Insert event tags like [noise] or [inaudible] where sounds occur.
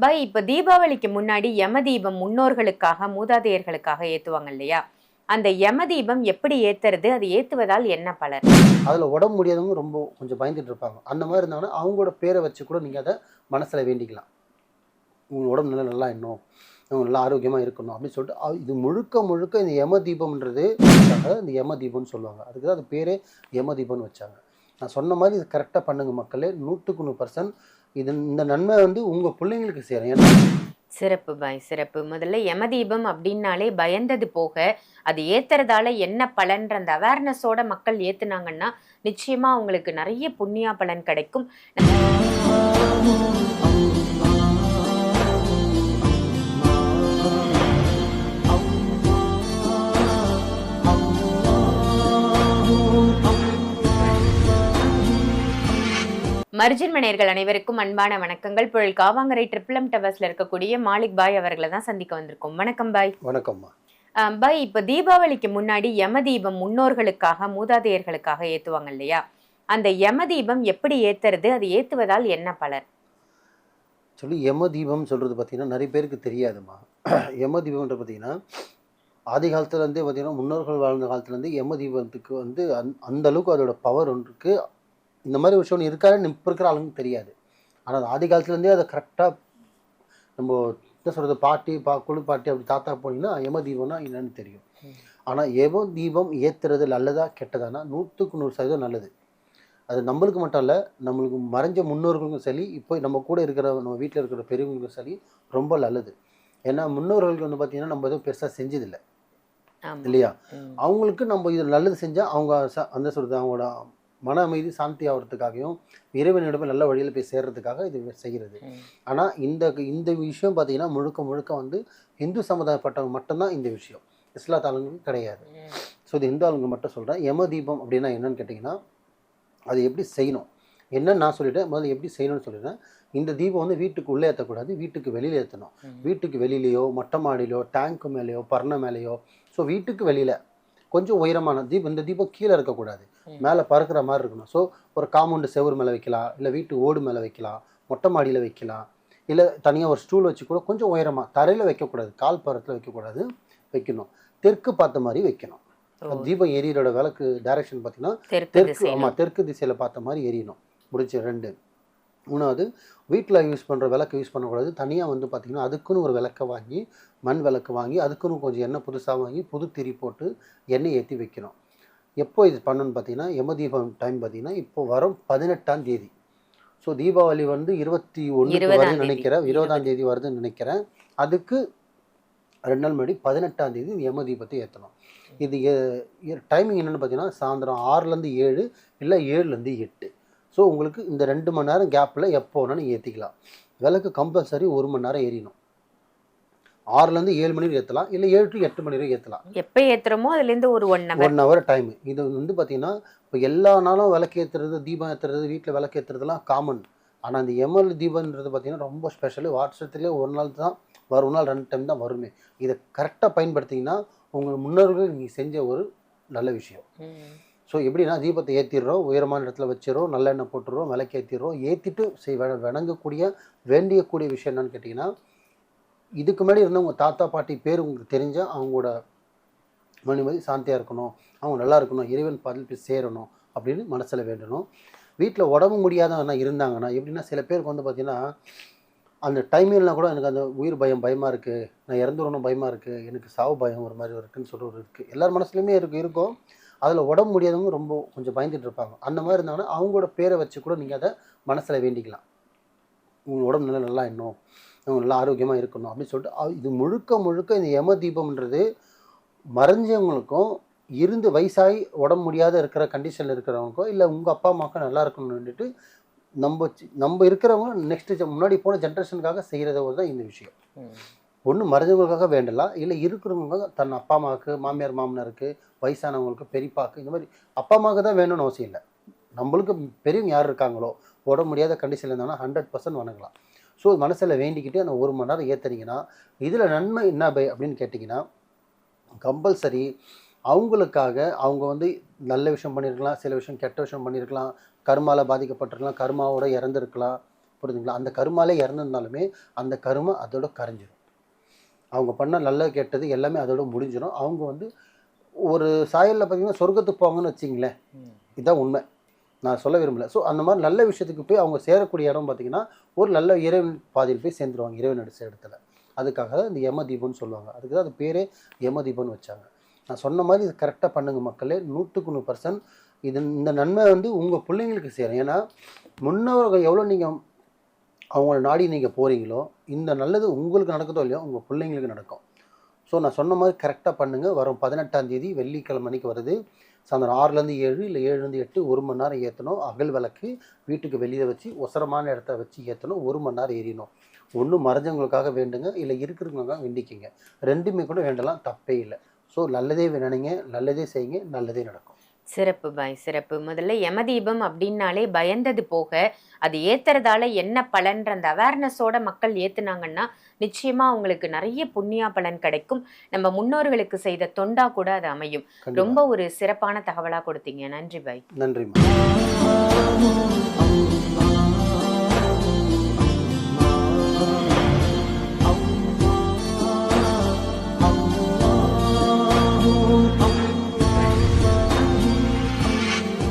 By இப்போ தீபாவளிக்கு முன்னாடி யம தீபம் முன்னோர்களுக்காக மூதாதையர்களுக்காக ஏற்றுவாங்க இல்லையா? அந்த யம தீபம் எப்படி ஏத்துறது? அது ஏத்துவதால் என்ன பலர் அதில் உடம்பு முடியாதவங்க ரொம்ப கொஞ்சம் பயந்துட்டு இருப்பாங்க. அந்த மாதிரி இருந்தாங்கன்னா அவங்களோட பேரை வச்சு கூட நீங்கள் அதை மனசில் வேண்டிக்கலாம். உங்க உடம்பு நல்லா நல்லா இன்னும் நல்லா ஆரோக்கியமாக இருக்கணும் அப்படின்னு சொல்லிட்டு இது முழுக்க முழுக்க இந்த யம தீபம்ன்றது இந்த யம தீபம்னு சொல்லுவாங்க. அதுக்கு தான் அது பேரே யம தீபம்னு வச்சாங்க. நான் சொன்ன மாதிரி இது கரெக்டாக பண்ணுங்க மக்களே. நூற்றுக்கு நூறு பர்சன்ட் இது இந்த நன்மை வந்து உங்கள் பிள்ளைங்களுக்கு சேரும். ஏன்னா சிறப்பு பாய் சிறப்பு. முதல்ல யமதீபம் அப்படின்னாலே பயந்தது போக அது ஏத்துறதால என்ன பலன்ற அந்த அவேர்னஸோட மக்கள் ஏத்துனாங்கன்னா நிச்சயமா அவங்களுக்கு நிறைய புண்ணியா பலன் கிடைக்கும். மர்ஜின் மணியர்கள் அனைவருக்கும் அன்பான வணக்கங்கள். புழல் காவாங்கரை ட்ரிபிள் எம் டவர்ஸ்ல இருக்கக்கூடிய மாலிக் பாய் அவர்களை தான் சந்திக்க வந்திருக்கோம். வணக்கம் பாய். வணக்கம்மா. பாய் இப்ப தீபாவளிக்கு முன்னாடி யம தீபம் முன்னோர்களுக்காக மூதாதையர்களுக்காக ஏத்துவாங்க இல்லையா? அந்த யம தீபம் எப்படி ஏத்துறது? அது ஏத்துவதால் என்ன பலன்? சொல்லி யம தீபம் சொல்கிறது பார்த்தீங்கன்னா நிறைய பேருக்கு தெரியாதுமா [clears throat] யம தீபம்ன்றது பார்த்தீங்கன்னா ஆதி காலத்துலேருந்தே பார்த்தீங்கன்னா முன்னோர்கள் வாழ்ந்த காலத்துலேருந்து யம தீபத்துக்கு வந்து அந் அந்த அளவுக்கு அதோட பவர் ஒன்று இருக்குது இந்த மாதிரி விஷயம் ஒன்று இருக்காருன்னு இப்போ இருக்கிற ஆளுங்களுக்கு தெரியாது ஆனால் ஆதி காலத்துலேருந்தே அதை கரெக்டாக நம்ம என்ன சொல்கிறது பாட்டி பா குழு பாட்டி அப்படி தாத்தா போனீங்கன்னா யம தீபம்னா என்னன்னு தெரியும். ஆனால் யம தீபம் ஏற்றுறது நல்லதா கெட்டதானா நூற்றுக்கு நூறு சதவீதம் நல்லது அது நம்மளுக்கு மட்டும் இல்லை நம்மளுக்கு மறைஞ்ச முன்னோர்களுக்கும் சரி இப்போ நம்ம கூட இருக்கிற நம்ம வீட்டில் இருக்கிற பெரியவங்களுக்கும் சரி ரொம்ப நல்லது ஏன்னா முன்னோர்களுக்கு வந்து பார்த்தீங்கன்னா நம்ம எதுவும் பெருசாக செஞ்சதில்லை. இல்லையா. அவங்களுக்கு நம்ம இது நல்லது செஞ்சால் அவங்க ச- அந்த சொல்கிறது அவங்களோட மன அமைதி சாந்தி ஆகிறதுக்காகவும் இறைவனிடம் நல்ல வழியில் போய் சேர்றதுக்காக இது செய்கிறது. ஆனால் இந்த இந்த விஷயம் பார்த்தீங்கன்னா முழுக்க முழுக்க வந்து இந்து சமுதாயப்பட்டவங்க மட்டும்தான் இந்த விஷயம். இஸ்லாத் ஆளுங்களுக்கு கிடையாது. ஸோ இது இந்து ஆளுங்க மட்டும் சொல்கிறேன் யம தீபம் அப்படின்னா என்னன்னு கேட்டிங்கன்னா அது எப்படி செய்யணும்? என்னன்னு நான் சொல்லிட்டேன். முதல்ல எப்படி செய்யணும்னு சொல்லிடுறேன். இந்த தீபம் வந்து வீட்டுக்கு உள்ளே ஏற்றக்கூடாது வீட்டுக்கு வெளியில் ஏற்றணும். வீட்டுக்கு வெளியிலையோ மொட்டை மாடியிலையோ டேங்க்கு மேலேயோ பர்ண மேலேயோ ஸோ வீட்டுக்கு வெளியில் கொஞ்சம் உயரமான தீபம் இந்த தீபம் கீழே இருக்கக்கூடாது. மேலே பறக்கிற மாதிரி இருக்கணும். ஸோ ஒரு காம்பவுண்டு செவுரு மேலே வைக்கலாம். இல்லை வீட்டு ஓடு மேலே வைக்கலாம். மொட்டை மாடியில் வைக்கலாம். இல்லை தனியாக ஒரு ஸ்டூல் வச்சு கூட கொஞ்சம் உயரமாக தரையில் வைக்கக்கூடாது. கால் பரத்தில் வைக்கக்கூடாது. வைக்கணும். தெற்கு பார்த்த மாதிரி வைக்கணும். தீபம் எரியிறோட விளக்கு டைரக்ஷன் பார்த்தீங்கன்னா தெற்கு. ஆமாம் தெற்கு திசையில் பார்த்த மாதிரி எரியணும். முடிச்சு ரெண்டு. மூணாவது வீட்டில் யூஸ் பண்ணுற விளக்கு யூஸ் பண்ணக்கூடாது. தனியாக வந்து பார்த்திங்கன்னா அதுக்குன்னு ஒரு விளக்கை வாங்கி மண் விளக்கு வாங்கி அதுக்குன்னு கொஞ்சம் எண்ணெய் புதுசாக வாங்கி புது திரி போட்டு எண்ணெய் ஏற்றி வைக்கணும். எப்போ இது பண்ணணும்னு பார்த்தீங்கன்னா யம தீபம் டைம் பார்த்தீங்கன்னா இப்போ வரும் பதினெட்டாம் தேதி. ஸோ தீபாவளி வந்து இருபத்தி ஒன்று வருதுன்னு. நினைக்கிறேன். இருபதாம் தேதி வருதுன்னு நினைக்கிறேன். அதுக்கு ரெண்டு நாள் முன்னாடி பதினெட்டாம் தேதி யம தீபத்தை ஏற்றணும். இது டைமிங் என்னென்னு பார்த்தீங்கன்னா சாயந்தரம் ஆறுலேருந்து ஏழு இல்லை ஏழுலேருந்து எட்டு. ஸோ உங்களுக்கு இந்த ரெண்டு மணி நேரம் கேப்பில் எப்போ வேணாலும் ஏற்றிக்கலாம் விளக்கு கம்பல்சரி ஒரு மணி நேரம் எரியணும் ஆறுலேருந்து ஏழு மணி வரை ஏற்றலாம் இல்லை ஏழு டு எட்டு மணி வரை ஏற்றலாம் எப்ப ஏத்துறோமோ அதுல இருந்து ஒரு one hour one hour time இது வந்து பார்த்தீங்கன்னா இப்போ எல்லா நாளும் விளக்கு ஏற்றுறது தீபம் ஏற்றுறது வீட்டில் விளக்கு ஏற்றுறதுலாம் காமன் ஆனால் அந்த எம்எல் தீபம்ன்றது பார்த்தீங்கன்னா ரொம்ப ஸ்பெஷலு வாட்ஸ்அப்லேயே ஒரு நாள் தான் வரும். ஒரு நாள் ரெண்டு டைம் தான் வருமே. இதை கரெக்டாக பயன்படுத்திங்கன்னா உங்கள் முன்னோர்கள் நீங்கள் செஞ்ச ஒரு நல்ல விஷயம். ஸோ எப்படின்னா தீபத்தை ஏற்றிடுறோம் உயரமான இடத்துல வச்சிடுறோம் நல்லெண்ணெய் போட்டுடுறோம் விளக்கு ஏற்றிடுறோம் ஏற்றிட்டு செய் வணங்கக்கூடிய வேண்டியக்கூடிய விஷயம் என்னன்னு கேட்டிங்கன்னா இதுக்கு முன்னாடி இருந்த உங்கள் தாத்தா பாட்டி பேர் உங்களுக்கு தெரிஞ்சால் அவங்களோட மனுமதி சாந்தியாக இருக்கணும் அவங்க நல்லா இருக்கணும் இறைவன் பதில் போய் சேரணும் அப்படின்னு மனசில் வேண்டணும். வீட்டில் உடம்பு முடியாதவங்க இருந்தாங்கன்னா எப்படின்னா சில பேருக்கு வந்து பார்த்திங்கன்னா அந்த டைமிங்லாம் கூட எனக்கு அந்த உயிர் பயம் பயமாக இருக்குது நான் இறந்துடணும் பயமாக இருக்குது எனக்கு சாவு பயம் ஒரு மாதிரி இருக்குதுன்னு சொல்லி ஒரு இருக்குது எல்லார் மனசுலையுமே இருக்கு இருக்கும். அதில் உடம்பு முடியாதவங்க ரொம்ப கொஞ்சம் பயந்துட்டு இருப்பாங்க. அந்த மாதிரி இருந்தாங்கன்னா அவங்களோட பேரை வச்சு கூட நீங்கள் அதை மனசில் வேண்டிக்கலாம். உங்கள் உடம்பு நல்லா நல்லா இன்னும். அவங்க நல்லா ஆரோக்கியமாக இருக்கணும் அப்படின்னு சொல்லிட்டு இது முழுக்க முழுக்க இந்த யம தீபம்ன்றது மறைஞ்சவங்களுக்கும் இருந்து வயசாகி உடம்பு முடியாத இருக்கிற கண்டிஷனில் இருக்கிறவங்களுக்கோ இல்லை உங்கள் அப்பா அம்மாவுக்கும் நல்லா இருக்கணும்னு வேண்டிட்டு நம்ம நம்ம இருக்கிறவங்க நெக்ஸ்ட் முன்னாடி போன ஜென்ரேஷனுக்காக செய்கிறத தான் இந்த விஷயம். ஒன்று மறைஞ்சவங்களுக்காக வேண்டலாம். இல்லை இருக்கிறவங்க தன் அப்பா அம்மாவுக்கு மாமியார் மாமனாருக்கு வயசானவங்களுக்கு பெரியப்பாக்கு இந்த மாதிரி அப்பா அம்மாவுக்கு தான் வேணும்னு அவசியம் இல்லை. நம்மளுக்கு பெரியவங்க யார் இருக்காங்களோ உடம்பு முடியாத கண்டிஷனில் இருந்தாங்கன்னா ஹண்ட்ரட் பர்சன்ட் வணங்கலாம். ஸோ மனசில் வேண்டிக்கிட்டு அந்த ஒரு மணி நேரம் ஏற்றுனீங்கன்னா இதில் நன்மை என்ன பை அப்படின்னு கேட்டிங்கன்னா கம்பல்சரி அவங்களுக்காக அவங்க வந்து நல்ல விஷயம் பண்ணியிருக்கலாம் சில விஷயம் கெட்ட விஷயம் பண்ணியிருக்கலாம் கர்மால பாதிக்கப்பட்டிருக்கலாம் கர்மாவோட இறந்துருக்கலாம் புரியுதுங்களா அந்த கருமாலே இறந்துருந்தாலுமே அந்த கருமை அதோட கரைஞ்சிரும். அவங்க பண்ண நல்லது கெட்டது எல்லாமே அதோட முடிஞ்சிடும் அவங்க வந்து ஒரு சாயலில் பார்த்தீங்கன்னா சொர்க்கத்துக்கு போங்கன்னு வச்சிங்களேன் இதுதான் உண்மை. நான் சொல்ல விரும்பல. ஸோ அந்த மாதிரி நல்ல விஷயத்துக்கு போய் அவங்க சேரக்கூடிய இடம் பார்த்தீங்கன்னா ஒரு நல்ல இறைவன் பாதையில் போய் சேர்ந்துருவாங்க இறைவன் அடிச்ச இடத்துல அதுக்காக தான் இந்த யம தீபம்னு சொல்லுவாங்க. அதுக்கு தான் அது பேரே யம தீபம்னு வச்சாங்க. நான் சொன்ன மாதிரி இது கரெக்டாக பண்ணுங்கள் மக்களே. நூற்றுக்கு நூறு பர்சன்ட் இது இந்த நன்மை வந்து உங்கள் பிள்ளைங்களுக்கு சேரும். ஏன்னா முன்னவர்கள் எவ்வளோ நீங்கள் அவங்கள நாடி நீங்கள் போகிறீங்களோ இந்த நல்லது உங்களுக்கு நடக்குதோ இல்லையோ உங்கள் பிள்ளைங்களுக்கு நடக்கும். ஸோ நான் சொன்ன மாதிரி கரெக்டாக பண்ணுங்கள் வரும் பதினெட்டாம் தேதி வெள்ளிக்கிழமை மணிக்கு வருது. சாயந்தரம் ஆறுலேருந்து ஏழு இல்லை ஏழுலேருந்து எட்டு ஒரு மணி நேரம் ஏற்றணும் அகல் விளக்கு வீட்டுக்கு வெளியில் வச்சு ஒசரமான இடத்த வச்சு ஏற்றணும் ஒரு மணி நேரம் ஏறினோம் ஒன்று மறைஞ்சவங்களுக்காக வேண்டுங்க இல்லை இருக்கிறவங்களுக்காக வேண்டிக்கிங்க. ரெண்டுமே கூட வேண்டலாம் தப்பே இல்லை. ஸோ நல்லதே நினைங்க நல்லதே செய்யுங்க நல்லதே நடக்கும். சிறப்பு பாய் சிறப்பு. முதல்ல யமதீபம் அப்படின்னாலே பயந்தது போக அது ஏத்துறதால என்ன பலன்ற அந்த அவேர்னஸோட மக்கள் ஏத்துனாங்கன்னா நிச்சயமா அவங்களுக்கு நிறைய புண்ணியா பலன் கிடைக்கும். நம்ம முன்னோர்களுக்கு செய்த தொண்டா கூட அது அமையும். ரொம்ப ஒரு சிறப்பான தகவலா கொடுத்தீங்க. நன்றி பாய். நன்றிம்மா.